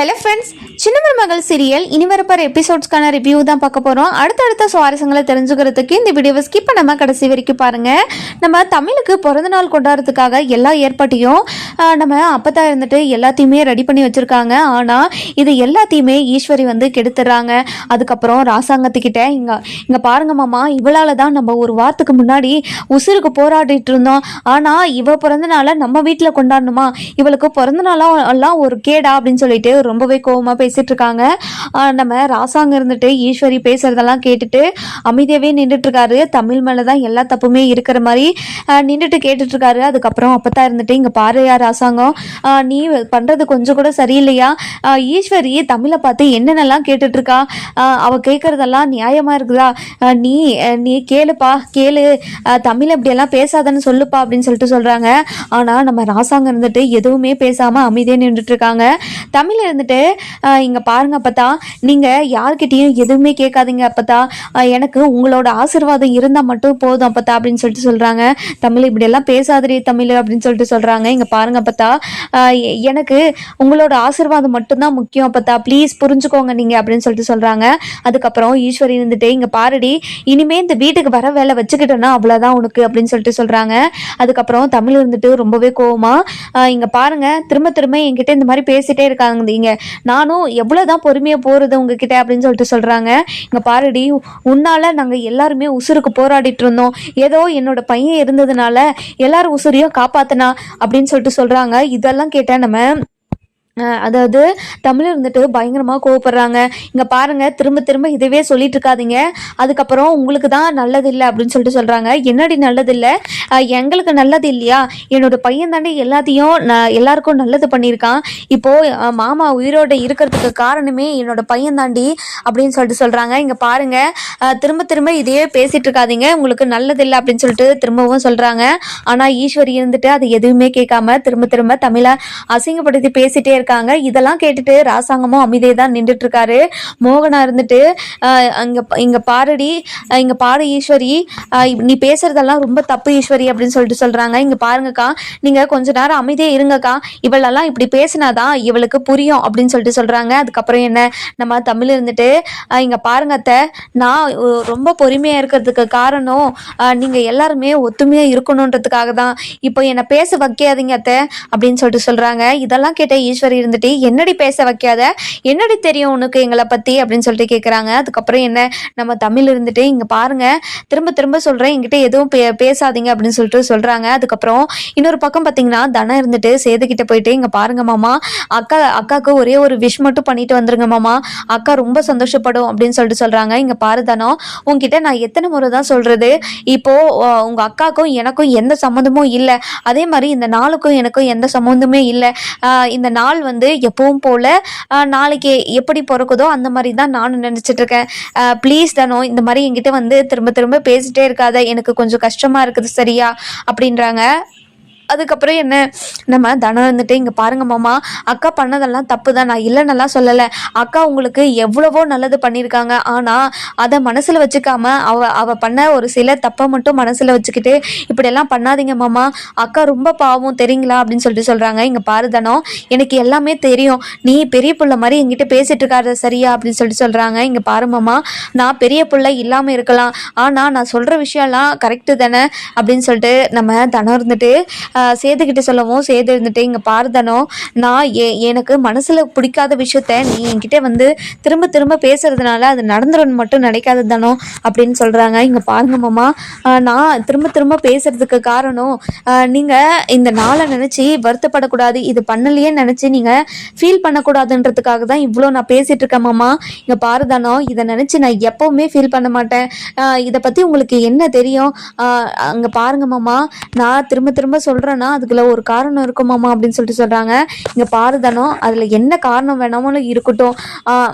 Hello friends சின்ன மகள் serial இனி வரப்போகிற எபிசோட்ஸ்க்கான ரிவ்யூ தான் பார்க்க போகிறோம் அடுத்தடுத்த சுவாரஸ்யங்களை தெரிஞ்சுக்கிறதுக்கு இந்த வீடியோவை ஸ்கிப் பண்ணாமல் கடைசி வரைக்கும் பாருங்கள் நம்ம தமிழுக்கு பிறந்தநாள் கொண்டாடுறதுக்காக எல்லா ஏற்பாட்டையும் நம்ம நம்ம தான் இருந்துட்டு எல்லாத்தையுமே ரெடி பண்ணி வச்சுருக்காங்க. ஆனால் இது எல்லாத்தையுமே ஈஸ்வரி வந்து கெடுத்துடுறாங்க அதுக்கப்புறம் ராசாங்கத்துக்கிட்ட இங்கே இங்கே பாருங்க மாமா இவளால் தான் நம்ம ஒரு வாரத்துக்கு முன்னாடி உசுருக்கு போராடிட்டு இருந்தோம். ஆனால் இவள் பிறந்தநாளை நம்ம வீட்டில் கொண்டாடணுமா? இவளுக்கு பிறந்தநாளாக எல்லாம் ஒரு கேடா அப்படின்னு சொல்லிட்டு ரொம்பவே கோவமாக பேசிகிட்டு இருக்காங்க நம்ம ராசாங்க இருந்துட்டு ஈஸ்வரி பேசுறதெல்லாம் கேட்டுட்டு அமைதியாகவே நின்றுட்டுருக்காரு தமிழ் மேலே தான் எல்லா தப்புமே இருக்கிற மாதிரி நின்றுட்டு கேட்டுட்ருக்காரு அதுக்கப்புறம் அப்போ தான் இருந்துட்டு இங்கே பாருயா ராசாங்கம். நீ பண்ணுறது கொஞ்சம் கூட சரியில்லையா? ஈஸ்வரி தமிழை பார்த்து என்னென்னலாம் கேட்டுட்ருக்கா இருக்கா கேட்குறதெல்லாம் நியாயமாக இருக்குதா? நீ நீ கேளுப்பா கேளு. தமிழ் இப்படியெல்லாம் பேசாதன்னு சொல்லுப்பா அப்படின்னு சொல்லிட்டு சொல்கிறாங்க ஆனால் நம்ம ராசாங்க இருந்துட்டு எதுவுமே பேசாமல் அமைதியாக நின்றுட்டு இருக்காங்க தமிழ் இருந்துட்டு இங்கே பாருங்க அப்பத்தா. நீங்கள் யார்கிட்டயும் எதுவுமே கேட்காதீங்க அப்பத்தா. எனக்கு உங்களோட ஆசீர்வாதம் இருந்தால் மட்டும் போதும் அப்பத்தா அப்படின்னு சொல்லிட்டு சொல்கிறாங்க தமிழ் இப்படியெல்லாம் எல்லாம் தமிழ் அப்படின்னு சொல்லிட்டு சொல்கிறாங்க இங்கே பாருங்க அப்பத்தா. எனக்கு உங்களோட ஆசீர்வாதம் மட்டும்தான் முக்கியம் அப்பத்தா. ப்ளீஸ் புரிஞ்சுக்கோங்க நீங்கள் அப்படின்னு சொல்லிட்டு சொல்கிறாங்க அதுக்கப்புறம் ஈஸ்வரி இருந்துட்டு இங்கே பாருடி இனிமே இந்த வீட்டுக்கு வர வேலை வச்சுக்கிட்டோன்னா அவ்வளோதான் உனக்கு அப்படின்னு சொல்லிட்டு சொல்கிறாங்க அதுக்கப்புறம் தமிழ் இருந்துட்டு ரொம்பவே கோவமாக இங்கே பாருங்கள் திரும்ப திரும்ப என்கிட்ட இந்த மாதிரி பேசிட்டே இருக்காங்க. இருக்கீங்க நானும் எவ்வளவுதான் பொறுமையாக போறது உங்ககிட்ட அப்படின்னு சொல்லிட்டு சொல்றாங்க. இங்க பாருடி உன்னால நாங்கள் எல்லாருமே உசுருக்கு போராடிட்டு இருந்தோம். ஏதோ என்னோட பையன் இருந்ததுனால எல்லாரும் உசுரையும் காப்பாத்தனா அப்படின்னு சொல்லிட்டு சொல்றாங்க. இதெல்லாம் கேட்டால் நம்ம அதாவது தமிழர் வந்துட்டு பயங்கரமாக கோவப்படுறாங்க. இங்கே பாருங்கள் திரும்ப திரும்ப இதுவே சொல்லிட்டு இருக்காதீங்க அதுக்கப்புறம் உங்களுக்கு தான் நல்லது இல்லை அப்படின்னு சொல்லிட்டு சொல்கிறாங்க என்னடி நல்லது இல்லை எங்களுக்கு நல்லது இல்லையா? என்னோட பையன் தாண்டி எல்லாத்தையும் நான் எல்லாருக்கும் நல்லது பண்ணியிருக்கான். இப்போது மாமா உயிரோட இருக்கிறதுக்கு காரணமே என்னோட பையன் தாண்டி அப்படின்னு சொல்லிட்டு சொல்கிறாங்க இங்கே பாருங்க திரும்ப திரும்ப இதையே பேசிகிட்டு இருக்காதீங்க உங்களுக்கு நல்லது இல்லை அப்படின்னு சொல்லிட்டு திரும்பவும் சொல்கிறாங்க ஆனால் ஈஸ்வரி இருந்துட்டு அது எதுவுமே கேட்காம திரும்ப திரும்ப தமிழை அசிங்கப்படுத்தி பேசிகிட்டே இருக்க இருக்காங்க. இதெல்லாம் கேட்டுட்டு ராசாங்கமும் அமைதியை தான் நின்றுட்டு இருக்காரு மோகனா இருந்துட்டு இங்க இங்க பாருடி இங்க பாரு ஈஸ்வரி நீ பேசுறதெல்லாம் ரொம்ப தப்பு ஈஸ்வரி அப்படின்னு சொல்லிட்டு சொல்றாங்க. இங்க பாருங்கக்கா நீங்க கொஞ்ச நேரம் அமைதியே இருங்கக்கா. இவளெல்லாம் இப்படி பேசினாதான் இவளுக்கு புரியும் அப்படின்னு சொல்லிட்டு சொல்றாங்க. அதுக்கப்புறம் என்ன? நம்ம தமிழ் இருந்துட்டு இங்க பாருங்க அத்தை நான் ரொம்ப பொறுமையா இருக்கிறதுக்கு காரணம் ஆஹ், நீங்க எல்லாருமே ஒத்துமையா இருக்கணுன்றதுக்காக தான் இப்போ என்னை பேச வைக்காதீங்க அத்தை அப்படின்னு சொல்லிட்டு சொல்றாங்க. இதெல்லாம் கேட்ட ஈஸ்வரி இருந்துட்டு என்னடி பேச வைக்காத? என்னடி தெரியும் உனக்கு எங்களை பத்தி? அப்படின்னு சொல்லிட்டு கேக்குறாங்க. அதுக்கப்புறம் என்ன நம்ம தமிழ் இருந்துட்டு இங்க பாருங்க. திரும்ப திரும்ப சொல்றேன். என்கிட்ட எதுவும் பே- பேசாதீங்க. அப்படின்னு சொல்லிட்டு சொல்றாங்க. அதுக்கப்புறம் இன்னொரு பக்கம் பாத்தீங்கன்னா தனம் இருந்துட்டு சேதுக்கிட்ட போயிட்டு இங்க பாருங்க மாமா. அக்கா அக்காவுக்கு ஒரே ஒரு விஷ் மட்டும் பண்ணிட்டு வந்துருங்க மாமா. அக்கா ரொம்ப சந்தோஷப்படும். அப்படின்னு சொல்லிட்டு சொல்றாங்க. இங்க பாரு தனம் உங்ககிட்ட நான் எத்தனை முறை தான் சொல்றது. இப்போ உங்கள் உங்க அக்காக்கும் எனக்கும் எந்த சம்மந்தமும் இல்லை. அதே மாதிரி இந்த நாளுக்கும் எனக்கும் எந்த சம்மந்தமே இல்லை. இந்த நாள் வந்து எப்பவும் போல நாளைக்கு எப்படி பிறக்குதோ அந்த மாதிரி தான் நானும் நினச்சிட்டு இருக்கேன் ப்ளீஸ் தானோ இந்த மாதிரி என்கிட்ட வந்து திரும்ப திரும்ப பேசிட்டே இருக்காத எனக்கு கொஞ்சம் கஷ்டமாக இருக்குது சரியா? அப்படின்றாங்க. அதுக்கப்புறம் என்ன நம்ம தனம் வந்துட்டு இங்கே பாருங்க மாமா அக்கா பண்ணதெல்லாம் தப்பு தான் நான் இல்லைன்னெல்லாம் சொல்லலை. அக்கா உங்களுக்கு எவ்வளவோ நல்லது பண்ணியிருக்காங்க. ஆனால் அதை மனசில் வச்சுக்காம அவ அவ பண்ண ஒரு சில தப்பை மட்டும் மனசில் வச்சுக்கிட்டு இப்படியெல்லாம் பண்ணாதீங்க மாமா. அக்கா ரொம்ப பாவம் தெரியுங்களா? அப்படின்னு சொல்லிட்டு சொல்கிறாங்க இங்கே பாரு தனம் எனக்கு எல்லாமே தெரியும். நீ பெரிய பிள்ளை மாதிரி என்கிட்ட பேசிட்டு இருக்காரு சரியா? அப்படின்னு சொல்லிட்டு சொல்கிறாங்க இங்கே பாரு மாமா நான் பெரிய பிள்ளை இல்லாமல் இருக்கலாம். ஆனால் நான் சொல்கிற விஷயம்லாம் கரெக்டு தானே? அப்படின்னு சொல்லிட்டு நம்ம தனம் இருந்துட்டு சேதுக்கிட்ட சொல்லவும் சேது இருந்துட்டு இங்கே பாரு நான் ஏ எனக்கு மனசில் பிடிக்காத விஷயத்த நீ என்கிட்ட வந்து திரும்ப திரும்ப பேசுறதுனால அது நடந்துடும் மட்டும் நினைக்காது தானோ அப்படின்னு சொல்கிறாங்க இங்கே பாருங்க மாமா நான் திரும்ப திரும்ப பேசுறதுக்கு காரணம் நீங்கள் இந்த நாளை நினச்சி வருத்தப்படக்கூடாது. இது பண்ணலையே நினச்சி நீங்கள் ஃபீல் பண்ணக்கூடாதுன்றதுக்காக தான் இவ்வளோ நான் பேசிகிட்டு இருக்கேன் மாமா. இங்கே பாருதானோ இதை நினச்சி நான் எப்போவுமே ஃபீல் பண்ண மாட்டேன். இதை பற்றி உங்களுக்கு என்ன தெரியும்? அங்கே பாருங்க மாமா நான் திரும்ப திரும்ப சொல்கிறேன் சொல்கிறேன்னா அதுக்குள்ள ஒரு காரணம் இருக்குமாமா அப்படின்னு சொல்லிட்டு சொல்கிறாங்க இங்கே பாரு அதில் என்ன காரணம் வேணாமலும் இருக்கட்டும். ஆஹ்,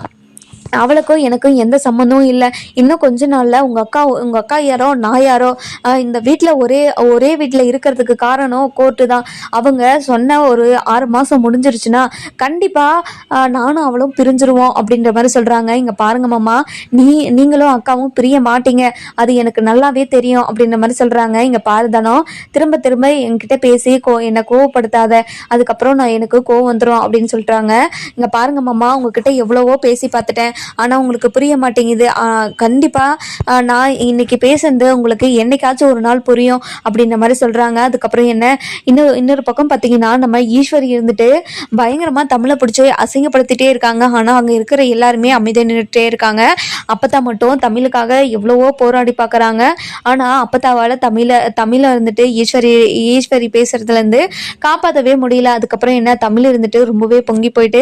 அவளுக்கும் எனக்கும் எந்த சம்மந்தமும் இல்லை. இன்னும் கொஞ்ச நாளில் உங்கள் அக்கா உங்கள் அக்கா யாரோ நான் யாரோ இந்த வீட்டில் ஒரே ஒரே வீட்டில் இருக்கிறதுக்கு காரணம் கோர்ட்டு தான். அவங்க சொன்ன ஒரு ஆறு மாதம் முடிஞ்சிருச்சுன்னா கண்டிப்பாக நானும் அவளும் பிரிஞ்சிருவோம் அப்படின்ற மாதிரி சொல்கிறாங்க இங்கே பாருங்க மாமா நீ நீங்களும் அக்காவும் பிரிய மாட்டீங்க. அது எனக்கு நல்லாவே தெரியும் அப்படின்ற மாதிரி சொல்கிறாங்க இங்கே பாருதானோ திரும்ப திரும்ப என்கிட்ட பேசி கோ என்னை கோவப்படுத்தாத. அதுக்கப்புறம் நான் எனக்கு கோவம் வந்துடும் அப்படின்னு சொல்கிறாங்க இங்கே பாருங்க மாமா உங்ககிட்ட எவ்வளவோ பேசி பார்த்துட்டேன். ஆனால் உங்களுக்கு புரிய மாட்டேங்குது. கண்டிப்பாக நான் இன்னைக்கு பேசுனது உங்களுக்கு என்னைக்காச்சும் ஒரு நாள் புரியும் அப்படின்ற மாதிரி சொல்கிறாங்க அதுக்கப்புறம் என்ன? இன்னொரு இன்னொரு பக்கம் பார்த்தீங்கன்னா நம்ம ஈஸ்வரி இருந்துட்டு பயங்கரமாக தமிழை பிடிச்சி அசிங்கப்படுத்திட்டே இருக்காங்க. ஆனால் அங்கே இருக்கிற எல்லாருமே அமைதியாக நின்றுட்டே இருக்காங்க. அப்பத்தா மட்டும் தமிழுக்காக எவ்வளவோ போராடி பார்க்குறாங்க ஆனால் அப்பத்தாவால் தமிழை தமிழை இருந்துட்டு ஈஸ்வரி ஈஸ்வரி பேசுறதுலேருந்து காப்பாற்றவே முடியல. அதுக்கப்புறம் என்ன? தமிழ் இருந்துட்டு ரொம்பவே பொங்கி போயிட்டு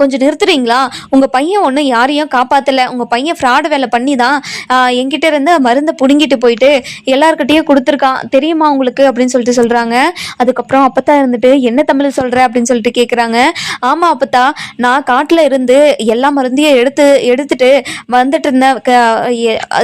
கொஞ்சம் நிறுத்துறீங்களா? உங்கள் பையன் ஒன்றும் யாரையும் காப்பாற்றலை உங்கள் பையன் ஃப்ராடு வேலை பண்ணி தான் என்கிட்ட இருந்து மருந்தை பிடுங்கிட்டு போயிட்டு எல்லாருக்கிட்டேயும் கொடுத்துருக்கான். தெரியுமா உங்களுக்கு? அப்படின்னு சொல்லிட்டு சொல்கிறாங்க அதுக்கப்புறம் அப்பத்தா இருந்துட்டு என்ன தமிழ் சொல்கிற அப்படின்னு சொல்லிட்டு கேட்குறாங்க ஆமாம் அப்பத்தா நான் காட்டில் இருந்து எல்லா மருந்தையும் எடுத்து எடுத்துட்டு வந்துட்டு இருந்தேன். க-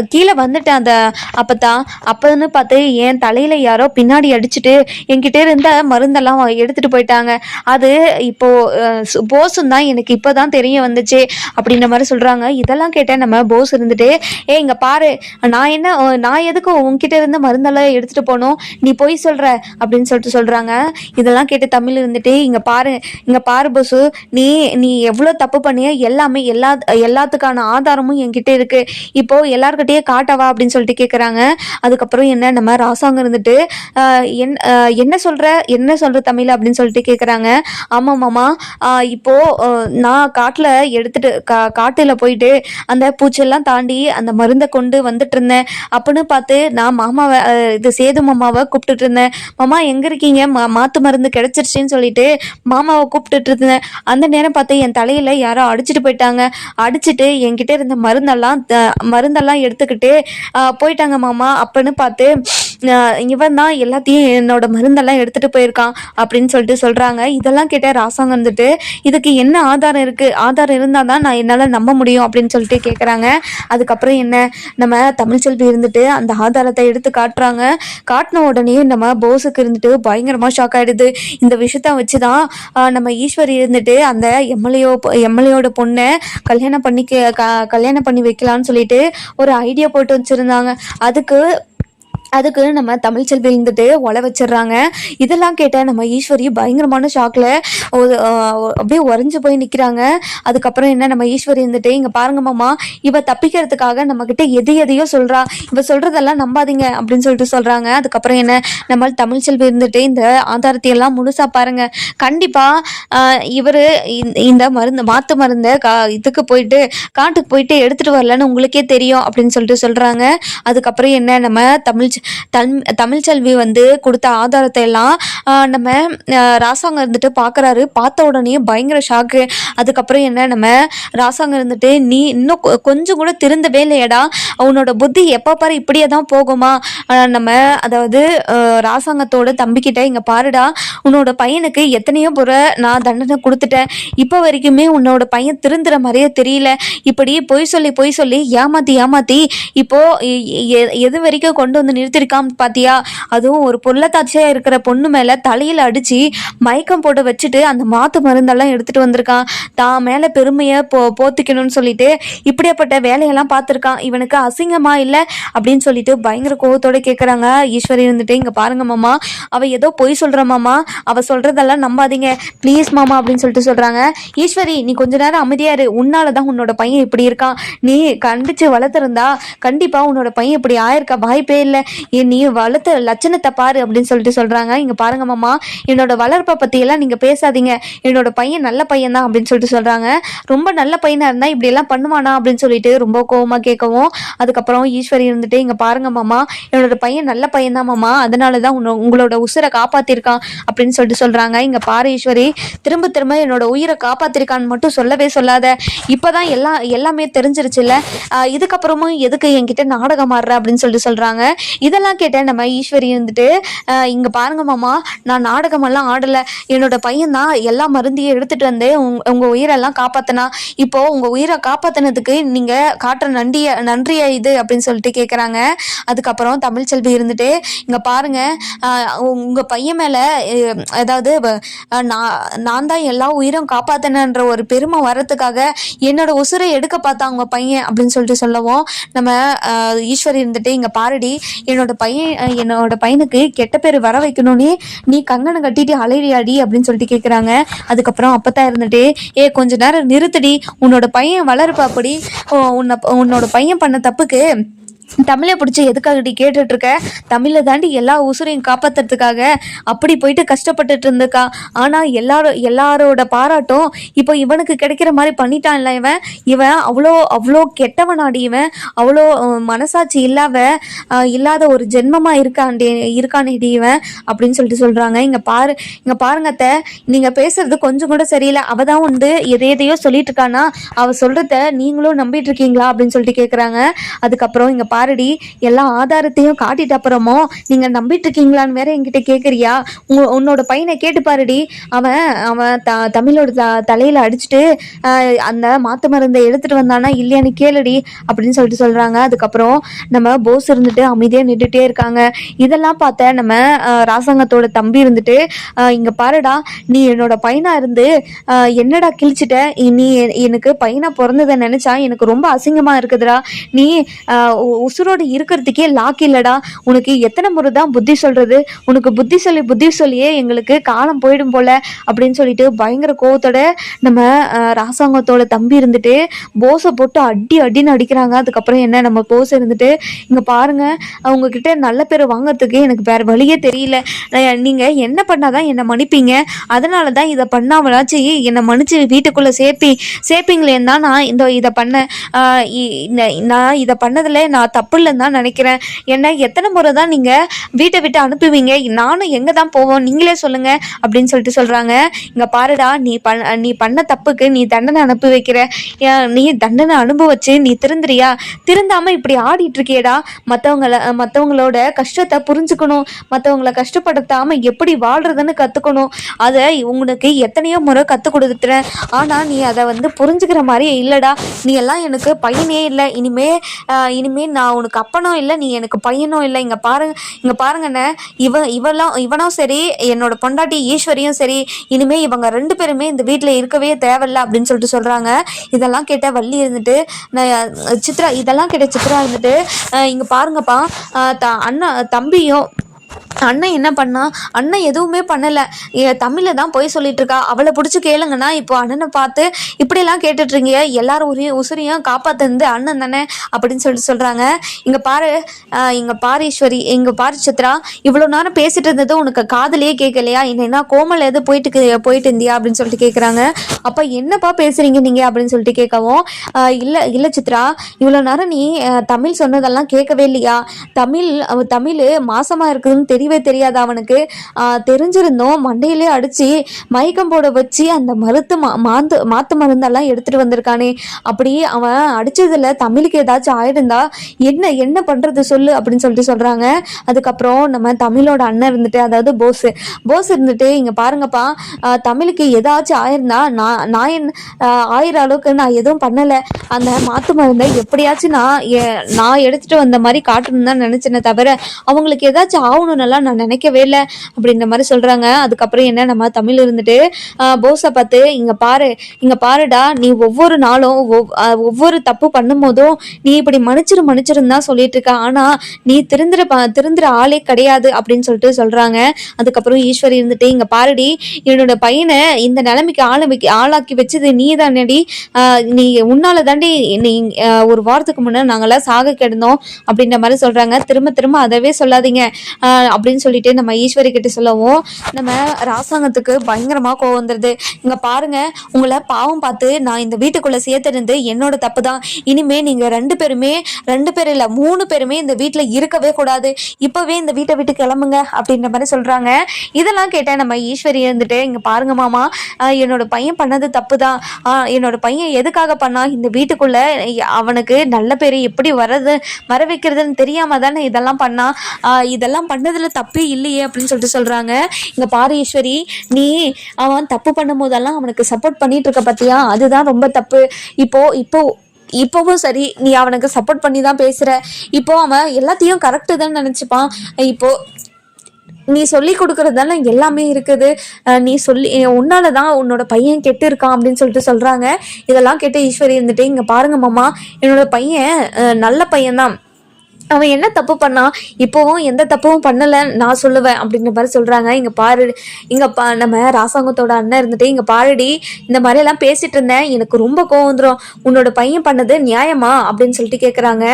கீழே வந்துட்டேன் அந்த அப்பத்தா. அப்போன்னு பார்த்து என் தலையில் யாரோ பின்னாடி அடிச்சுட்டு என்கிட்ட இருந்த மருந்தெல்லாம் எடுத்துட்டு போயிட்டாங்க. அது இப்போது போசும் சு- போஸும் தான் எனக்கு இப்போதான் தெரிய வந்துச்சு. அப்படின்ற மாதிரி சொல்கிறாங்க இதெல்லாம் கேட்டேன் நம்ம போஸ் இருந்துட்டு ஏ இங்கே பாரு நான் என்ன நான் எதுக்கு உன்கிட்ட இருந்து மருந்தெல்லாம் எடுத்துட்டு போகணும் நீ போய் சொல்கிற அப்படின்னு சொல்லிட்டு சொல்கிறாங்க இதெல்லாம் கேட்டு தமிழ் இருந்துட்டு இங்கே பாரு இங்கே பாரு போசு நீ நீ எவ்வளோ தப்பு பண்ணிய எல்லாமே எல்லா எல்லாத்துக்கான ஆதாரமும் என்கிட்ட இருக்கு. இப்போ எல்லாருக்கிட்டேயே காட்டவா அப்படின்னு சொல்லிட்டு கேட்குறாங்க அதுக்கப்புறம் என்ன நம்ம ராசாங்க இருந்துட்டு என் என்ன சொல்ற என்ன சொல்கிற தமிழ்? அப்படின்னு சொல்லிட்டு கேட்குறாங்க ஆமாம் மாமா இப்போது இப்போ நான் காட்டில் எடுத்துட்டு கா காட்டு காட்டில் போயிட்டு அந்த பூச்செல்லாம் தாண்டி அந்த மருந்தை கொண்டு வந்துட்டு இருந்தேன் அப்படின்னு பார்த்து நான் மாமாவை இது சேது மாமாவை கூப்பிட்டுட்டு இருந்தேன் மாமா எங்கே இருக்கீங்க? மா மாத்து மருந்து கிடைச்சிருச்சுன்னு சொல்லிட்டு மாமாவை கூப்பிட்டுட்டு இருந்தேன் அந்த நேரம் பார்த்து என் தலையில் யாரோ அடிச்சிட்டு போயிட்டாங்க. அடிச்சிட்டு என்கிட்ட இருந்த மருந்தெல்லாம் த- மருந்தெல்லாம் எடுத்துக்கிட்டு போயிட்டாங்க மாமா. அப்படின்னு பார்த்து இவன் தான் எல்லாத்தையும் என்னோட மருந்தெல்லாம் எடுத்துட்டு போயிருக்கான் அப்படின்னு சொல்லிட்டு சொல்றாங்க. இதெல்லாம் கேட்ட ராசாங்க வந்துட்டு இதுக்கு என்ன ஆதாரம் இருக்கு? ஆதாரம் இருந்தால் தான் நான் என்னால் நம்ப முடியும் அப்படின்னு சொல்லிட்டு கேட்குறாங்க அதுக்கப்புறம் என்ன? நம்ம தமிழ்ச்செல்வி இருந்துட்டு அந்த ஆதாரத்தை எடுத்து காட்டுறாங்க. காட்டின உடனே நம்ம போஸுக்கு இருந்துட்டு பயங்கரமாக ஷாக் ஆகிடுது இந்த விஷயத்த வச்சு தான் நம்ம ஈஸ்வரி இருந்துட்டு அந்த எம்எல்ஏ எம்எல்ஏயோட பொண்ணை கல்யாணம் பண்ணிக்க க கல்யாணம் பண்ணி வைக்கலான்னு சொல்லிட்டு ஒரு ஐடியா போட்டு வச்சுருந்தாங்க. அதுக்கு அதுக்கு நம்ம தமிழ்ச்செல்வி இருந்துட்டு ஒலை வச்சிடுறாங்க. இதெல்லாம் கேட்ட நம்ம ஈஸ்வரி பயங்கரமான ஷாக்கில் அப்படியே உறைஞ்சு போய் நிற்கிறாங்க அதுக்கப்புறம் என்ன நம்ம ஈஸ்வரி இருந்துட்டு இங்கே பாருங்க மாமா இவ தப்பிக்கிறதுக்காக நம்மக்கிட்ட எது எதையோ சொல்கிறா இவ சொல்கிறதெல்லாம் நம்பாதீங்க அப்படின்னு சொல்லிட்டு சொல்கிறாங்க அதுக்கப்புறம் என்ன நம்ம தமிழ்ச்செல்வி இருந்துட்டு இந்த ஆதாரத்தை எல்லாம் முழுசாக பாருங்க. கண்டிப்பாக இவர் இந்த மருந்து மாற்று மருந்தை கா இதுக்கு போயிட்டு காட்டுக்கு போயிட்டு எடுத்துகிட்டு வரலன்னு உங்களுக்கே தெரியும் அப்படின்னு சொல்லிட்டு சொல்கிறாங்க அதுக்கப்புறம் என்ன நம்ம தமிழ் தம் தமிழ்ச்செல்வி வந்து கொடுத்த ஆதாரத்தை எல்லாம் நம்ம ராசாங்க இருந்துட்டு பார்க்குறாரு பார்த்த உடனே பயங்கர ஷாக்கு அதுக்கப்புறம் என்ன நம்ம ராசாங்க இருந்துட்டு நீ இன்னும் கொஞ்சம் கூட திருந்தவே இல்லையடா. உன்னோட புத்தி எப்போ பாரு இப்படியே தான் போகுமா? நம்ம அதாவது ராசாங்கத்தோட தம்பிக்கிட்ட இங்கே பாருடா. உன்னோட பையனுக்கு எத்தனையோ முறை நான் தண்டனை கொடுத்துட்டேன். இப்போ வரைக்குமே உன்னோட பையன் திருந்துற மாதிரியே தெரியல. இப்படி பொய் சொல்லி பொய் சொல்லி ஏமாத்தி ஏமாத்தி இப்போ எ- எது வரைக்கும் கொண்டு வந்து நிறுத்திருக்கான் பாத்தியா? அதுவும் ஒரு பொருளத்தாட்சியா இருக்கிற பொண்ணு மேல தலையில அடிச்சு மயக்கம் போட்டு வச்சுட்டு அந்த மாத்து மருந்தெல்லாம் எடுத்துட்டு வந்திருக்கான். தான் மேல பெருமையை போ போத்திக்கணும்னு சொல்லிட்டு இப்படியாப்பட்ட வேலையெல்லாம் பார்த்துருக்கான். இவனுக்கு அசிங்கமா இல்லை அப்படின்னு சொல்லிட்டு பயங்கர கோவத்தோட கேட்குறாங்க ஈஸ்வரி இருந்துட்டு இங்க பாருங்க மாமா அவ ஏதோ பொய் சொல்ற மாமா. அவ சொல்றதெல்லாம் நம்பாதீங்க. ப்ளீஸ் மாமா அப்படின்னு சொல்லிட்டு சொல்றாங்க. ஈஸ்வரி நீ கொஞ்ச நேரம் அமைதியாரு உன்னால தான் உன்னோட பையன் இப்படி இருக்கான். நீ கண்டிச்சு வளர்த்துருந்தா கண்டிப்பா உன்னோட பையன் இப்படி ஆயிருக்க வாய்ப்பே இல்லை. நீ வளர்த்த லட்சணத்தை பாரு அப்படின்னு சொல்லிட்டு சொல்றாங்க. இங்க பாருங்க மாமா என்னோட வளர்ப்பை பத்தி எல்லாம் நீங்க பேசாதீங்க. என்னோட பையன் நல்ல பையன் தான் அப்படின்னு சொல்லிட்டு சொல்றாங்க. ரொம்ப நல்ல பையனா இருந்தா இப்படி எல்லாம் பண்ணுவானா அப்படின்னு சொல்லிட்டு ரொம்ப கோவமா கேட்கவும் அதுக்கப்புறம் ஈஸ்வரி இருந்துட்டு இங்க பாருங்க மாமா என்னோட பையன் நல்ல பையன் தான் மாமா அதனால தான் உங்களோட உசுரை காப்பாத்திருக்கான் அப்படின்னு சொல்லிட்டு சொல்றாங்க. இங்க பாரு ஈஸ்வரி திரும்ப திரும்ப என்னோட உயிரை காப்பாத்திருக்கான்னு மட்டும் சொல்லவே சொல்லாத. இப்பதான் எல்லாம் எல்லாமே தெரிஞ்சிருச்சுல்ல. இதுக்கப்புறமும் எதுக்கு என்கிட்ட நாடகம் ஆடுற அப்படின்னு சொல்லிட்டு சொல்றாங்க. இதெல்லாம் கேட்டேன். நம்ம ஈஸ்வரி வந்துட்டு இங்கே இங்க பாருங்க மாமா நான் நாடகமெல்லாம் ஆடல. என்னோட பையன் தான் எல்லா மருந்தையும் எடுத்துட்டு வந்து உங்க உங்கள் உயிரெல்லாம் காப்பாத்தினா. இப்போ உங்க உயிரை காப்பாத்தினதுக்கு நீங்க காட்டுற நன்றிய நன்றிய இது? அப்படின்னு சொல்லிட்டு கேக்குறாங்க. அதுக்கப்புறம் தமிழ்ச்செல்வி இருந்துட்டு இங்க பாருங்க உங்கள் உங்க பையன் மேல ஏதாவது அதாவது நான் நான் தான் எல்லா உயிரும் காப்பாத்தினன்ற ஒரு பெருமை வரத்துக்காக என்னோட உசுரை எடுக்க பார்த்தா உங்க பையன். அப்படின்னு சொல்லிட்டு சொல்லவும் நம்ம ஈஸ்வரி இருந்துட்டு இங்க பாருடி என்னோட பையன் என்னோட பையனுக்கு கெட்ட பேர் வர வைக்கணும்னே நீ கங்கனை கட்டிட்டு அலைறியாடி அப்படின்னு சொல்லிட்டு கேட்குறாங்க அதுக்கப்புறம் அப்பத்தான் இருந்துட்டு ஏ கொஞ்ச நேரம் நிறுத்தடி. உன்னோட பையன் வளருப்பா அப்படி. உன்னை உன்னோட பையன் பண்ண தப்புக்கு தமிழை பிடிச்சி எதுக்காக கேட்டுட்டு இருக்க தமிழை தாண்டி எல்லா உசுரையும் காப்பாத்துறதுக்காக அப்படி போயிட்டு கஷ்டப்பட்டுட்டு இருந்திருக்கா ஆனா எல்லாரும் எல்லாரோட பாராட்டும் இப்போ இவனுக்கு கிடைக்கிற மாதிரி பண்ணிட்டான்ல இவன். இவன் அவ்வளோ அவ்வளோ கெட்டவனாடி இவன். அவ்வளோ மனசாட்சி இல்லாத இல்லாத ஒரு ஜென்மமா இருக்காண்டே இருக்கானேடி இவன் அப்படின்னு சொல்லிட்டு சொல்றாங்க. இங்க பாரு இங்க பாருங்க அத்தை. நீங்க பேசுறது கொஞ்சம் கூட சரியில்லை. அவ தான் வந்து எதை எதையோ சொல்லிட்டு இருக்கானா அவ சொல்றத நீங்களும் நம்பிட்டு இருக்கீங்களா அப்படின்னு சொல்லிட்டு கேக்குறாங்க. அதுக்கப்புறம் இங்க பாருடி எல்லா ஆதாரத்தையும் காட்டிட்ட அப்புறமோ நீங்க நம்பிட்டு இருக்கீங்களான்னு வேற என்கிட்ட கேக்குறியா? உங்க உன்னோட பையனை கேட்டு பாருடி. அவன் அவன் த தமிழோட த தலையில அடிச்சுட்டு அந்த மாத்து மருந்தை எடுத்துட்டு வந்தானா இல்லையான்னு கேளுடி அப்படின்னு சொல்லிட்டு சொல்றாங்க. அதுக்கப்புறம் நம்ம போஸ் இருந்துட்டு அமைதியா நின்றுட்டே இருக்காங்க. இதெல்லாம் பார்த்த நம்ம ராசங்கத்தோட ராசாங்கத்தோட தம்பி இருந்துட்டு இங்கே இங்க பாருடா நீ என்னோட பையனா இருந்து என்னடா கிழிச்சிட்ட? நீ எனக்கு பையனா பிறந்ததை நினைச்சா எனக்கு ரொம்ப அசிங்கமா இருக்குதுடா. நீ உ- உசுரோடு இருக்கிறதுக்கே லாக் இல்லடா. உனக்கு எத்தனை முறை தான் புத்தி சொல்கிறது உனக்கு புத்தி சொல்லி புத்தி சொல்லியே எங்களுக்கு காலம் போயிடும் போல அப்படின்னு சொல்லிட்டு பயங்கர கோவத்தோட நம்ம ராசாங்கத்தோட தம்பி இருந்துட்டு போஸை போட்டு அடி அடின்னு அடிக்கிறாங்க. அதுக்கப்புறம் என்ன நம்ம போஸ் இருந்துட்டு இங்கே பாருங்கள் அவங்கக்கிட்ட நல்ல பேர் வாங்குறதுக்கு எனக்கு வேறு வழியே தெரியல. நீங்கள் என்ன பண்ணாதான் என்னை மன்னிப்பீங்க. அதனால தான் இதை பண்ணாமலாச்சு. என்னை மன்னிச்சு வீட்டுக்குள்ளே சேர்ப்பி சேர்ப்பீங்களேன்னு தான் நான் இந்த இதை பண்ணேன் இ- நான் இதை பண்ணதில் நான் தப்பு இல்லைன்னு தான் நினைக்கிறேன். என்ன எத்தனை முறை தான் நீங்கள் வீட்டை விட்டு அனுப்புவீங்க? நானும் எங்கே தான் போவோம்? நீங்களே சொல்லுங்க அப்படின்னு சொல்லிட்டு சொல்கிறாங்க இங்கே பாருடா நீ பண்ண நீ பண்ண தப்புக்கு நீ தண்டனை அனுப்பி வைக்கிற. நீ தண்டனை அனுபவிச்சு நீ திருந்துறியா? திருந்தாமல் இப்படி ஆடிட்டு இருக்கியேடா. மற்றவங்கள மற்றவங்களோட கஷ்டத்தை புரிஞ்சுக்கணும். மற்றவங்கள கஷ்டப்படுத்தாமல் எப்படி வாழ்றதுன்னு கற்றுக்கணும் அதை உனக்கு எத்தனையோ முறை கற்றுக் கொடுத்துட்டேன். ஆனால் நீ அதை வந்து புரிஞ்சுக்கிற மாதிரியே இல்லைடா. நீ எல்லாம் எனக்கு பையனே இல்லை. இனிமே இனிமேல் நான் நான் உனக்கு அப்பனும் இல்லை நீ எனக்கு பையனும் இல்லை. இங்கே பாருங்க இங்கே பாருங்கண்ணே. இவன் இவெல்லாம் இவனும் சரி என்னோட பொண்டாட்டி ஈஸ்வரியும் சரி இனிமே இவங்க ரெண்டு பேருமே இந்த வீட்டில் இருக்கவே தேவையில்ல அப்படின்னு சொல்லிட்டு சொல்கிறாங்க இதெல்லாம் கேட்ட வள்ளி இருந்துட்டு நான் சித்ரா இதெல்லாம் கேட்ட சித்ரா இருந்துட்டு இங்கே பாருங்கப்பா த அண்ணா தம்பியும் அண்ணன் என்ன பண்ணா? அண்ணன் எதுவுமே பண்ணல. தமிழ்ல தான் போய் சொல்லிட்டு இருக்கா அவளை பிடிச்சி கேளுங்கன்னா இப்போ அண்ணனை பார்த்து இப்படியெல்லாம் கேட்டுட்டு இருக்கீங்க எல்லாரும் உரிய உசுரியும் காப்பாத்துனது அண்ணன் தானே? அப்படின்னு சொல்லிட்டு சொல்றாங்க. இங்க பாரு இங்கே இங்க பாரு இங்க பாரு சித்ரா இவ்வளவு நேரம் பேசிட்டு இருந்தது உனக்கு காதுலயே கேட்கலையா? என்ன கோமல் எது போயிட்டு போயிட்டு இருந்தியா? அப்படின்னு சொல்லிட்டு கேக்குறாங்க. அப்ப என்னப்பா பேசுறீங்க நீங்க? அப்படின்னு சொல்லிட்டு கேட்கவும் இல்லை இல்ல இல்ல சித்ரா இவ்வளவு நேரம் நீ தமிழ் சொன்னதெல்லாம் கேட்கவே இல்லையா? தமிழ் தமிழ் மாசமா இருக்குதுன்னு தெரியும்? தெரியவே தெரியாது அவனுக்கு. தெரிஞ்சிருந்தோம். மண்டையிலே அடிச்சு மயக்கம் போட வச்சு அந்த மருத்து மா- மாந்து மாத்து மருந்தெல்லாம் எடுத்துட்டு வந்திருக்கானே. அப்படி அவன் அடிச்சதுல தமிழுக்கு ஏதாச்சும் ஆயிருந்தா என்ன என்ன பண்றது சொல்லு அப்படின்னு சொல்லிட்டு சொல்றாங்க. அதுக்கப்புறம் நம்ம தமிழோட அண்ணன் இருந்துட்டு அதாவது போஸ் போஸ் இருந்துட்டு இங்க பாருங்கப்பா தமிழுக்கு ஏதாச்சும் ஆயிருந்தா நான் நான் என்ன ஆயிர அளவுக்கு நான் எதுவும் பண்ணல. அந்த மாத்து மருந்தை எப்படியாச்சும் நான் நான் எடுத்துட்டு வந்த மாதிரி காட்டணும் தான் நினச்சேனே தவிர அவங்களுக்கு ஏதாச்சும் ஆகணும்னுலாம் நான் நினைக்கவே இல்லை அப்படின்ற மாதிரி சொல்கிறாங்க அதுக்கப்புறம் என்ன நம்ம தமிழ் இருந்துட்டு போஸை பார்த்து இங்கே பாரு இங்கே பாருடா நீ ஒவ்வொரு நாளும் ஒவ்வொரு தப்பு பண்ணும்போதும் நீ இப்படி மன்னிச்சிரு மன்னிச்சிருன்னு தான் சொல்லிட்டு இருக்க. ஆனால் நீ திருந்துற ப- திருந்துற ஆளே கிடையாது அப்படின்னு சொல்லிட்டு சொல்கிறாங்க அதுக்கப்புறம் ஈஸ்வரி இருந்துட்டு இங்கே பாருடி என்னோட பையனை இந்த நிலைமைக்கு ஆளமைக்கு ஆளாக்கி வச்சது நீ தானடி நீ உன்னால தாண்டி நீ ஒரு வாரத்துக்கு முன்னே நாங்களாம் சாக கிடந்தோம் அப்படின்ற மாதிரி சொல்கிறாங்க திரும்ப திரும்ப அதவே சொல்லாதீங்க. அப்படின்னு சொல்லிட்டு நம்ம ஈஸ்வரி கிட்ட சொல்லவும் நம்ம ராசாங்கத்துக்கு பயங்கரமா கோவம் வந்துடுது இங்க பாருங்க உங்களை பாவம் பார்த்து நான் இந்த வீட்டுக்குள்ள சேர்த்திருந்து என்னோட தப்பு தான் இனிமே நீங்க ரெண்டு பேருமே ரெண்டு பேர் இல்ல மூணு பேருமே இந்த வீட்டுல இருக்கவே கூடாது. இப்பவே இந்த வீட்டை விட்டு கிளம்புங்க அப்படின்ற மாதிரி சொல்றாங்க. இதெல்லாம் கேட்டேன் நம்ம ஈஸ்வரி இருந்துட்டு இங்க பாருங்க மாமா என்னோட பையன் பண்ணது தப்பு தான் என்னோட பையன் எதுக்காக பண்ணா இந்த வீட்டுக்குள்ள அவனுக்கு நல்ல பேர் எப்படி வர்றது வர வைக்கிறதுன்னு தெரியாம தானே இதெல்லாம் பண்ணா? இதெல்லாம் பண்ணதுல தப்பு இல்லையே அப்படின்னு சொல்லிட்டு சொல்றாங்க. இங்க பாரு ஈஸ்வரி நீ அவன் தப்பு பண்ணும் போதெல்லாம் அவனுக்கு சப்போர்ட் பண்ணிட்டு இருக்க பத்தியா? அதுதான் ரொம்ப தப்பு. இப்போ இப்போ இப்போவும் சரி நீ அவனுக்கு சப்போர்ட் பண்ணி தான் பேசுற. இப்போ அவன் எல்லாத்தையும் கரெக்டு தான் நினைச்சுப்பான். இப்போ நீ சொல்லி கொடுக்கறதால எல்லாமே இருக்குது. நீ சொல்லி உன்னால தான் உன்னோட பையன் கெட்டு இருக்கான் அப்படின்னு சொல்லிட்டு சொல்றாங்க. இதெல்லாம் கேட்டு ஈஸ்வரி இருந்துட்டு இங்க பாருங்க மாமா என்னோட பையன் நல்ல பையன்தான். அவன் என்ன தப்பு பண்ணான் இப்போவும் எந்த தப்பும் பண்ணலை நான் சொல்லுவேன் அப்படிங்கிற மாதிரி சொல்கிறாங்க இங்கே பாரு இங்கே பா நம்ம ராசாங்கத்தோட அண்ணன் இருந்துட்டு இங்கே பாருடி இந்த மாதிரியெல்லாம் பேசிட்டு இருந்தேன். எனக்கு ரொம்ப கோவம் வந்துடும் உன்னோட பையன் பண்ணது நியாயமா? அப்படின்னு சொல்லிட்டு கேட்குறாங்க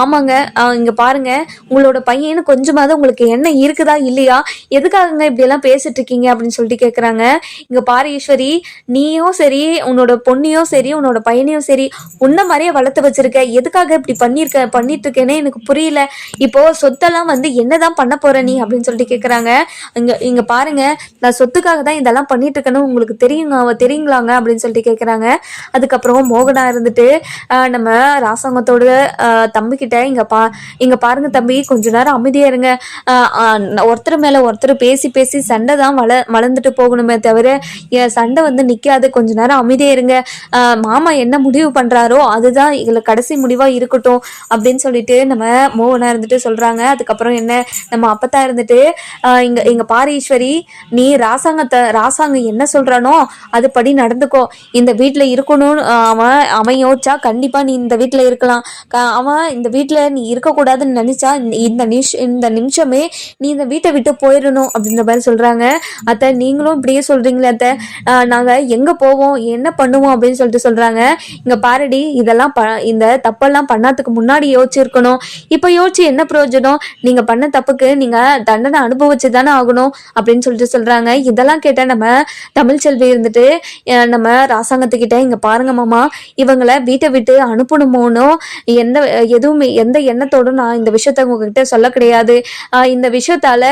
ஆமாங்க. இங்கே பாருங்க. உங்களோட பையன் கொஞ்சமாவது உங்களுக்கு என்ன இருக்குதா இல்லையா? எதுக்காகங்க இப்படியெல்லாம் பேசிட்டு இருக்கீங்க அப்படின்னு சொல்லிட்டு கேட்குறாங்க இங்கே பாரு ஈஸ்வரி நீயும் சரி உன்னோட பொண்ணையும் சரி உன்னோட பையனையும் சரி உன்ன மாதிரியே வளர்த்து வச்சிருக்க. எதுக்காக இப்படி பண்ணியிருக்க பண்ணிட்டு இருக்கேன்னு எனக்கு புரியல. இப்போ சொத்தெல்லாம் வந்து என்னதான் பண்ண போற நீ அப்படின்னு சொல்லிட்டு கேக்குறாங்க. இங்க இங்க பாருங்க. நான் சொத்துக்காக தான் இதெல்லாம் பண்ணிட்டு இருக்கேன்னு உங்களுக்கு தெரியுங்க அவ தெரியுங்களாங்க அப்படின்னு சொல்லிட்டு கேக்குறாங்க. அதுக்கப்புறம் மோகனா இருந்துட்டு நம்ம ராசாங்கத்தோட தம்பிக்கிட்ட தம்பி கிட்ட இங்க பா இங்க பாருங்க தம்பி கொஞ்ச நேரம் அமைதியா இருங்க. ஒருத்தர் மேல ஒருத்தர் பேசி பேசி சண்டை தான் வள வளர்ந்துட்டு போகணுமே தவிர என் சண்டை வந்து நிக்காது. கொஞ்ச நேரம் அமைதியா இருங்க. மாமா என்ன முடிவு பண்றாரோ அதுதான் இதுல கடைசி முடிவா இருக்கட்டும். அப்படின்னு சொல்லிட்டு நம்ம மோகனா இருந்துட்டு சொல்றாங்க. அதுக்கப்புறம் என்ன? நம்ம அப்பத்தா இருந்துட்டு இங்கே இங்க இங்க நீ ராசாங்கத்தை ராசாங்கம் என்ன சொல்றானோ அதுபடி நடந்துக்கோ. இந்த வீட்டில் இருக்கணும்னு அவன் அவன் யோசிச்சா கண்டிப்பா நீ இந்த வீட்டில் இருக்கலாம். அவன் இந்த வீட்டில் நீ இருக்கக்கூடாதுன்னு நினைச்சா இந்த- இந்த நிமிஷ இந்த நிமிஷமே நீ இந்த வீட்டை விட்டு போயிடணும். அப்படின்ற மாதிரி சொல்றாங்க. அத்தை நீங்களும் இப்படியே சொல்றீங்களே அத்தை. நாங்கள் நாங்க எங்க போவோம்? என்ன பண்ணுவோம்? அப்படின்னு சொல்லிட்டு சொல்றாங்க. இங்க பாருடி இதெல்லாம் ப இந்த தப்பெல்லாம் பண்ணாததுக்கு முன்னாடி யோசிச்சிருக்கணும். இப்போ யோசிச்சு என்ன பிரயோஜனம்? நீங்க பண்ண தப்புக்கு நீங்க தண்டனை அனுபவிச்சு தானே ஆகணும் அப்படின்னு சொல்லிட்டு சொல்றாங்க. இதெல்லாம் கேட்ட நம்ம தமிழ்ச்செல்வி இருந்துட்டு நம்ம ராசாங்கத்துக்கிட்ட இங்க பாருங்க மாமா இவங்களை வீட்டை விட்டு அனுப்பணுமோனோ எந்த எதுவுமே எந்த எண்ணத்தோடும் நான் இந்த விஷயத்த உங்ககிட்ட சொல்ல கிடையாது. இந்த விஷயத்தால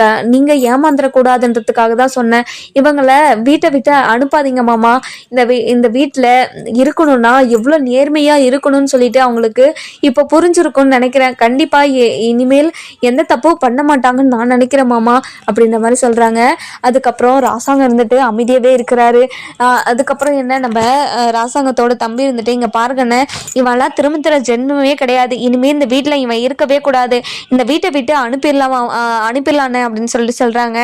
க- நீங்க ஏமாந்துடக்கூடாதுன்றதுக்காக தான் சொன்னேன். இவங்களை வீட்டை விட்டு அனுப்பாதீங்க மாமா. இந்த வீ இந்த வீட்டில் இருக்கணும்னா எவ்வளோ நேர்மையாக இருக்கணும்னு சொல்லிட்டு அவங்களுக்கு இப்போ புரிஞ்சிருக்கும்னு நினைக்கிறேன். கண்டிப்பாக இனிமேல் எந்த தப்பும் பண்ண மாட்டாங்கன்னு நான் நினைக்கிறேன் மாமா அப்படின்ற மாதிரி சொல்கிறாங்க அதுக்கப்புறம் ராசாங்க இருந்துட்டு அமைதியாகவே இருக்கிறாரு. அதுக்கப்புறம் என்ன நம்ம ராசாங்கத்தோட தம்பி இருந்துட்டு இங்கே பாருங்கண்ணே இவன்லாம் திரும்ப தர ஜென்மமே கிடையாது. இனிமேல் இந்த வீட்டில் இவன் இருக்கவே கூடாது. இந்த வீட்டை விட்டு அனுப்பிடலாம் அனுப்பிடலானே அப்படின்னு சொல்லிட்டு சொல்கிறாங்க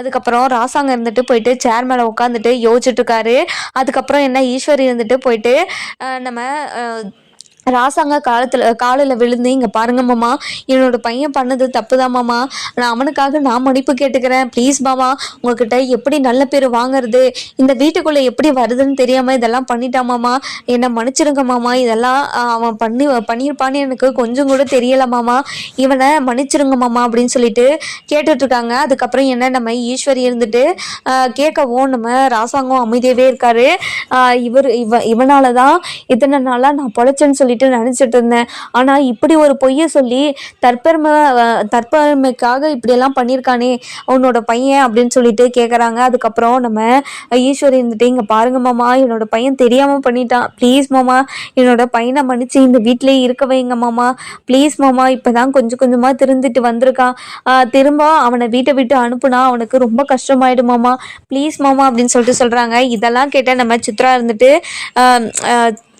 அதுக்கப்புறம் ராசாங்க இருந்துட்டு போயிட்டு சேர் மேலே உட்காந்துட்டு யோசிச்சுட்டு இருக்காரு. அதுக்கப்புறம் என்ன ஈஸ்வரி இருந்துட்டு போயிட்டு நம்ம ராசாங்க காலத்தில் காலில் விழுந்து இங்கே பாருங்க மாமா என்னோட பையன் பண்ணது தப்பு தான் மாமா? நான் அவனுக்காக நான் மன்னிப்பு கேட்டுக்கிறேன். ப்ளீஸ் மாமா உங்ககிட்ட எப்படி நல்ல பேர் வாங்குறது? இந்த வீட்டுக்குள்ளே எப்படி வருதுன்னு தெரியாமல் இதெல்லாம் பண்ணிட்டான் மாமா? என்னை மன்னிச்சிருங்க மாமா இதெல்லாம் அவன் பண்ணி பண்ணியிருப்பான்னு எனக்கு கொஞ்சம் கூட தெரியலை மாமா. இவனை மன்னிச்சிருங்க மாமா அப்படின்னு சொல்லிட்டு கேட்டுட்ருக்காங்க. அதுக்கப்புறம் என்ன நம்ம ஈஸ்வரி இருந்துட்டு கேட்கவும் நம்ம ராசாங்கம் அமைதியாகவே இருக்காரு. இவர் இவ இவனால தான் இத்தனை நாளாக நான் பொழைச்சேன்னு சொல்லிட்டு நினச்சிட்டு இருந்தேன் ஆனால் இப்படி ஒரு பொய்யை சொல்லி தற்பெருமை தற்பெருமைக்காக இப்படியெல்லாம் பண்ணியிருக்கானே உன்னோட பையன் அப்படின்னு சொல்லிட்டு கேட்குறாங்க அதுக்கப்புறம் நம்ம ஈஸ்வரி இருந்துட்டு இங்கே பாருங்க மாமா என்னோட பையன் தெரியாமல் பண்ணிட்டான். ப்ளீஸ் மாமா என்னோட பையனை மன்னிச்சு இந்த வீட்டிலேயே இருக்க வைங்க மாமா. ப்ளீஸ் மாமா இப்போ தான் கொஞ்சம் கொஞ்சமாக திருந்துட்டு வந்திருக்கான் திரும்ப அவனை வீட்டை விட்டு அனுப்புனா அவனுக்கு ரொம்ப கஷ்டமாயிடும் மாமா. ப்ளீஸ் மாமா அப்படின்னு சொல்லிட்டு சொல்கிறாங்க இதெல்லாம் கேட்டால் நம்ம சித்ரா இருந்துட்டு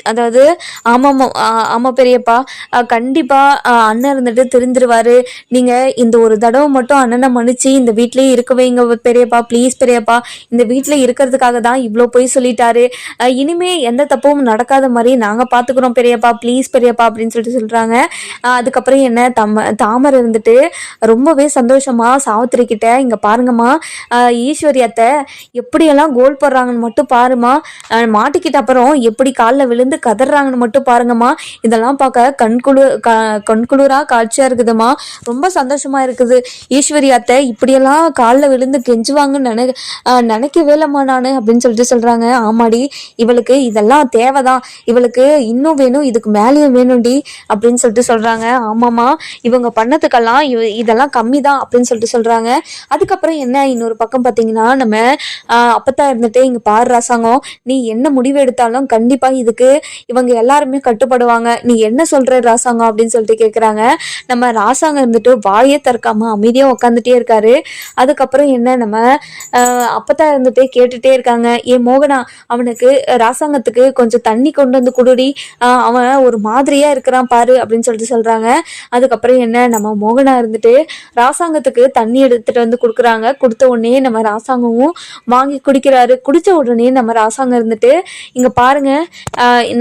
அதாவது ஆமாம் ஆமாம் பெரியப்பா கண்டிப்பாக அண்ணன் இருந்துட்டு தெரிஞ்சிருவாரு நீங்கள் இந்த ஒரு தடவை மட்டும் அண்ணனை மன்னிச்சு இந்த வீட்லேயே இருக்க வைங்க பெரியப்பா ப்ளீஸ் பெரியப்பா. இந்த வீட்டில் இருக்கிறதுக்காக தான் இவ்வளோ போய் சொல்லிட்டாரு. இனிமே எந்த தப்பும் நடக்காத மாதிரி நாங்கள் பார்த்துக்குறோம் பெரியப்பா ப்ளீஸ் பெரியப்பா அப்படின்னு சொல்லிட்டு சொல்கிறாங்க அதுக்கப்புறம் என்ன தம்ம தாமரை இருந்துட்டு ரொம்பவே சந்தோஷமா சாவித்திரி கிட்ட இங்கே பாருங்கம்மா ஈஸ்வரி அத்தை எப்படியெல்லாம் கோல் போடுறாங்கன்னு மட்டும் பாருமா மாட்டிக்கிட்ட அப்புறம் எப்படி காலில் விழுந்து இருந்து கதறாங்கன்னு மட்டும் பாருங்கம்மா. இதெல்லாம் பார்க்க கண்குளு க கண்குளிராக காட்சியாக இருக்குதும்மா. ரொம்ப சந்தோஷமா இருக்குது. ஈஸ்வரி அத்தை இப்படியெல்லாம் காலில் விழுந்து கெஞ்சுவாங்கன்னு நினை நினைக்கவே இல்லைம்மா நான் அப்படின்னு சொல்லிட்டு சொல்கிறாங்க ஆமாடி இவளுக்கு இதெல்லாம் தேவைதான். இவளுக்கு இன்னும் வேணும் இதுக்கு மேலேயும் வேணும்டி அப்படின்னு சொல்லிட்டு சொல்கிறாங்க ஆமாம்மா இவங்க பண்ணதுக்கெல்லாம் இவ இதெல்லாம் கம்மி தான் அப்படின்னு சொல்லிட்டு சொல்கிறாங்க அதுக்கப்புறம் என்ன இன்னொரு பக்கம் பார்த்தீங்கன்னா நம்ம ஆஹ் அப்பத்தான் இருந்துட்டு இங்கே பாரு ராசாங்கம். நீ என்ன முடிவு எடுத்தாலும் கண்டிப்பாக இதுக்கு இவங்க எல்லாருமே கட்டுப்படுவாங்க. நீ என்ன சொல்ற ராசாங்கம் அப்படின்னு சொல்லிட்டு கேட்குறாங்க நம்ம ராசாங்கம் இருந்துட்டு வாயே திறக்காம அமைதியாக உட்காந்துட்டே இருக்காரு. அதுக்கப்புறம் என்ன நம்ம ஆஹ் அப்பத்தான் இருந்துட்டு கேட்டுட்டே இருக்காங்க. ஏ மோகனா அவனுக்கு ராசாங்கத்துக்கு கொஞ்சம் தண்ணி கொண்டு வந்து குடுடி. அவன் ஒரு மாதிரியா இருக்கிறான் பாரு அப்படின்னு சொல்லிட்டு சொல்றாங்க. அதுக்கப்புறம் என்ன நம்ம மோகனா இருந்துட்டு ராசாங்கத்துக்கு தண்ணி எடுத்துட்டு வந்து கொடுக்குறாங்க. கொடுத்த உடனே நம்ம ராசாங்கமும் வாங்கி குடிக்கிறாரு. குடிச்ச உடனே நம்ம ராசாங்கம் இருந்துட்டு இங்க பாருங்க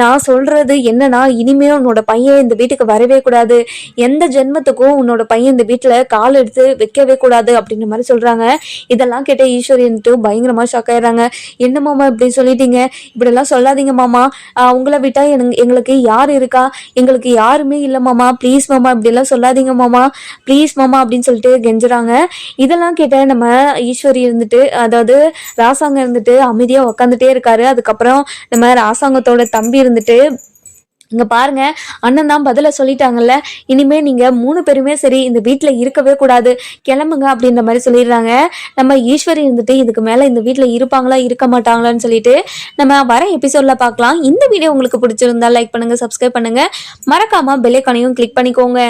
நான் சொல்றது என்னன்னா இனிமே உன்னோட பையன் இந்த வீட்டுக்கு வரவே கூடாது. எந்த ஜென்மத்துக்கும் உன்னோட பையன் இந்த வீட்டுல கால் எடுத்து வைக்கவே கூடாது அப்படின்ற மாதிரி சொல்றாங்க. இதெல்லாம் கேட்ட ஈஸ்வரியன்ட்டு பயங்கரமா ஷாக் ஆயிடுறாங்க. என்ன மாமா இப்படி சொல்லிட்டீங்க? இப்படிலாம் சொல்லாதீங்க மாமா. உங்களை விட்டா எனக்கு எங்களுக்கு யார் இருக்கா? எங்களுக்கு யாருமே இல்லை மாமா. ப்ளீஸ் மாமா இப்படிலாம் சொல்லாதீங்க மாமா. ப்ளீஸ் மாமா அப்படின்னு சொல்லிட்டு கெஞ்சுறாங்க. இதெல்லாம் கேட்ட நம்ம ஈஸ்வரி இருந்துட்டு அதாவது ராசாங்கம் இருந்துட்டு அமைதியா உக்காந்துட்டே இருக்காரு. அதுக்கப்புறம் நம்ம ராசாங்கத்தோட தம்பி இருந்துட்டு? இங்க பாருங்க அண்ணன் தான் பதில சொல்லிட்டாங்கல்ல. இனிமே நீங்க மூணு பேருமே சரி இந்த வீட்டுல இருக்கவே கூடாது. கிளம்புங்க அப்படின்ற மாதிரி சொல்லிடுறாங்க. நம்ம ஈஸ்வரி இருந்துட்டு இதுக்கு மேல இந்த வீட்டுல இருப்பாங்களா இருக்க மாட்டாங்களான்னு சொல்லிட்டு நம்ம வர எபிசோட்ல பார்க்கலாம். இந்த வீடியோ உங்களுக்கு பிடிச்சிருந்தா லைக் பண்ணுங்க சப்ஸ்கிரைப் பண்ணுங்க. மறக்காம பெல்லைக்கானையும் கிளிக் பண்ணிக்கோங்க.